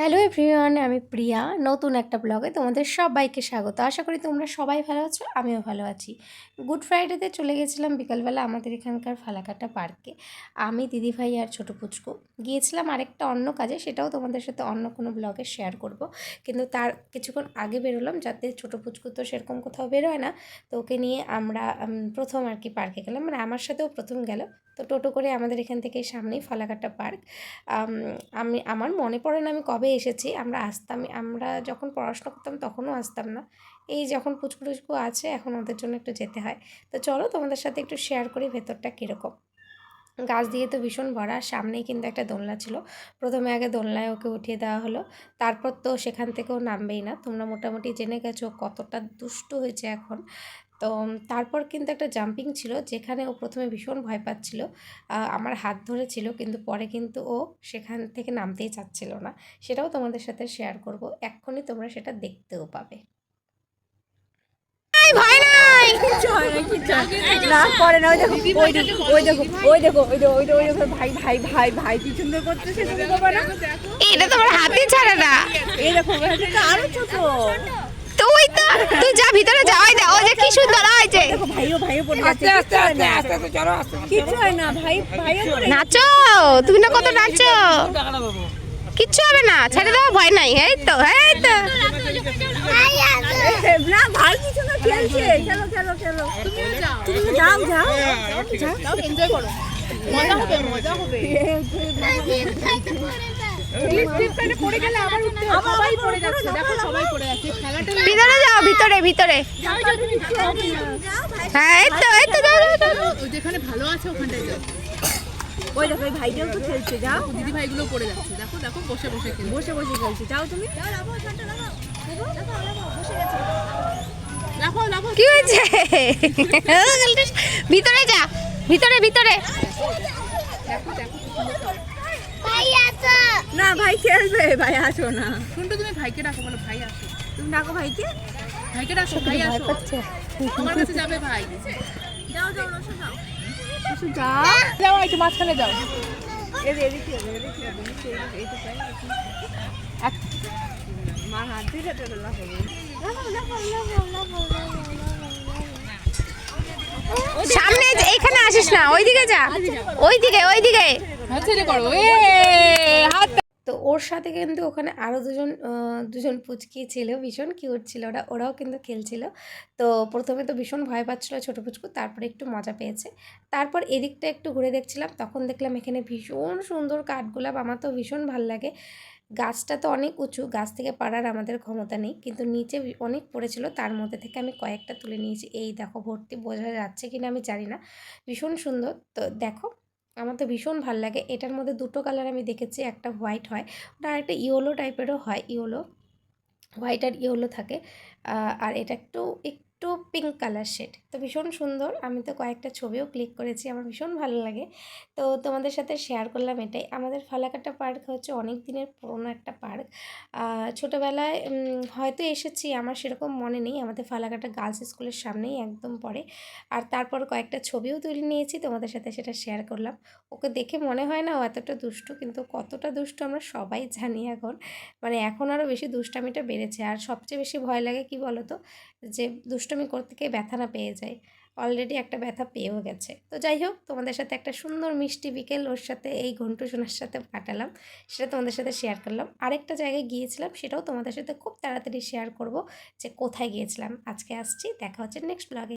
Hello everyone আমি প্রিয়া, নতুন একটা ব্লগে তোমাদের সবাইকে স্বাগত। আশা করি তোমরা সবাই ভালো আছো, আমিও ভালো আছি। গুড ফ্রাইডেতে চলে গেছিলাম বিকালবেলা আমাদের এখানকার ফালাকাটা পার্কে আমি, দিদিভাই আর ছোটো পুচকু। গিয়েছিলাম আরেকটা অন্য কাজে, সেটাও তোমাদের সাথে অন্য কোনো ব্লগে শেয়ার করব। কিন্তু তার কিছুক্ষণ আগে বেরোলাম, যাতে ছোটো পুচকু তো সেরকম কোথাও বেরোয় না। তো ওকে নিয়ে আমরা প্রথম আর কি পার্কে গেলাম। মানে আমার সাথেও প্রথম গেল। তো টোটো করে আমাদের এখান থেকে সামনেই ফালাকাটা পার্ক আমি, আমার মনে পড়ে না আমি কবে এসেছি, আমরা আসতাম আমরা যখন পড়াশোনা করতাম তখনও আসতাম না। এই যখন পুচকু টুচকু আছে, এখন ওদের জন্য একটু যেতে হয়। তো চলো তোমাদের সাথে একটু শেয়ার করি ভেতরটা কীরকম। গাছ দিয়ে তো ভীষণ ভরা, সামনেই কিন্তু একটা দোলনা ছিল। প্রথমে আগে দোলনায় ওকে উঠিয়ে দেওয়া হলো। তারপর তো সেখান থেকেও নামবেই না। তোমরা মোটামুটি জেনে গেছো কতটা দুষ্ট হয়েছে এখন। তো তারপর কিন্তু একটা জাম্পিং ছিল যেখানে ও প্রথমে ভীষণ ভয় পাচ্ছিল। আমার হাত ধরেছিল কিন্তু পরে কিন্তু ও সেখান থেকে নামতেই চাচ্ছিল না। সেটাও তোমাদের সাথে শেয়ার করব। এক্ষুনি তোমরা সেটা দেখতেও পাবে। ভয় নাই! না কিচ্ছু না। না করে না ওই দেখো ওই দেখো ওই দেখো ওই দেখো ওই দেখো ওই দেখো ওই দেখো ভাই ভাই ভাই ভাই কি সুন্দর করতেছে তুমি বাবা না? এটা তোমার হাতে ছাড়া না। এই দেখো আরও ছোট। তো তুই যা ভিতরে যা ওই দেখ ওই যে কি সুন্দর হয়েছে ভাইও ভাইও পড়ে যাচ্ছে আস্তে আস্তে আস্তে আস্তে চলো আস্তে কিচ্ছু হয় না ভাই ভাইও পড়ে নাচো তুমি না কত নাচো কিচ্ছু হবে না ছেড়ে দাও ভয় নাই এই তো এই তো না ভাই কি সুন্দর খেলছে খেলো খেলো খেলো তুমি যাও যাও যাও এনজয় করো মজা হবে মজা হবে পড়ে গেলে আবার উঠতে হবে সবাই পড়ে যাচ্ছে দেখো সবাই পড়ে যাচ্ছে খেলাটা ভিতরে যাও ভিতরে ভিতরে। হ্যাঁ এই তো এই তো যেখানে ভালো আছে ওখানটায় যাও। ওই দেখো ওই ভাইটাও তো খেলছে যাও। দিদি ভাইগুলো পড়ে যাচ্ছে। দেখো দেখো বসে বসে খেলে বসে বসে খেলছে। যাও তুমি। কি হয়েছে? ভিতরে যা ভিতরে ভিতরে। না ভাই খেলবে ভাই আসো না। শুনতো তুমি ভাইকে ডাকো বলো ভাই আসো। তুমি ডাকো ভাইকে? ভাইকে ডাকো ভাই আসো। তোমার কাছে যাবে ভাই। যাও যাও রসো যাও। রসো যাও। যাও একটু মাঝখানে যাও। এদিকে এদিকে এদিকে এদিকে এইটা পাই মার হাত দিয়ে এটা লাফাবে। সামনে এখানে আসিস না ওইদিকে যা। ওইদিকে ওইদিকে। হাত ছেড়ে করো এ হাত তো ওর সাথে কিন্তু ওখানে আরও দুজন দুজন পুচকি ছিল, ভীষণ কিউট ছিল ওরা, ওরাও কিন্তু খেলছিল। তো প্রথমে তো ভীষণ ভয় পাচ্ছিলো ছোটো পুচকু, তারপরে একটু মজা পেয়েছে। তারপর এদিকটা একটু ঘুরে দেখছিলাম, তখন দেখলাম এখানে ভীষণ সুন্দর কাঠগোলাপ, আমার তো ভীষণ ভালো লাগে। গাছটা তো অনেক উঁচু, গাছ থেকে পাড়ার আমাদের ক্ষমতা নেই, কিন্তু নিচে অনেক পড়েছিল, তার মধ্যে থেকে আমি কয়েকটা তুলে নিয়েছি। এই দেখো, ভর্তি বোঝা যাচ্ছে কিনা আমি জানি না, ভীষণ সুন্দর। তো দেখো আমার তো ভীষণ ভালো লাগে। এটার মধ্যে দুটো কালার আমি দেখেছি, একটা হোয়াইট হয় ওটা একটা ইয়েলো টাইপেরও হয়, ইয়েলো, হোয়াইট আর ইয়েলো থাকে। আর এটা একটু একটু পিঙ্ক কালার শেড তো ভীষণ সুন্দর। আমি তো কয়েকটা ছবিও ক্লিক করেছি, আমার ভীষণ ভালো লাগে। তো তোমাদের সাথে শেয়ার করলাম এটাই। আমাদের ফালাকাটা পার্ক হচ্ছে অনেক দিনের পুরনো একটা পার্ক ছোটোবেলায় হয়তো এসেছি, আমার সেরকম মনে নেই। আমাদের ফালাকাটা গার্লস স্কুলের সামনেই একদম পড়ে। আর তারপর কয়েকটা ছবিও তুলে নিয়েছি, তোমাদের সাথে সেটা শেয়ার করলাম। ওকে দেখে মনে হয় না ও এতটা দুষ্টু, কিন্তু কতটা দুষ্টু আমরা সবাই জানি এখন। মানে এখন আরও বেশি দুষ্টামিটা বেড়েছে। আর সবচেয়ে বেশি ভয় লাগে কি বলো তো যে দুষ্টুমি করতে গিয়ে ব্যথা না পেয়ে যায়। অলরেডি একটা ব্যথা পেয়েও গেছে। তো যাই হোক, তোমাদের সাথে একটা সুন্দর মিষ্টি বিকেল, ওর সাথে এই ঘন্টু সোনার সাথে কাটালাম। সেটা তোমাদের সাথে শেয়ার করলাম। আরেকটা জায়গায় গিয়েছিলাম, সেটাও তোমাদের সাথে খুব তাড়াতাড়ি শেয়ার করব যে কোথায় গিয়েছিলাম। আজকে আসছি, দেখা হচ্ছে নেক্সট ব্লগে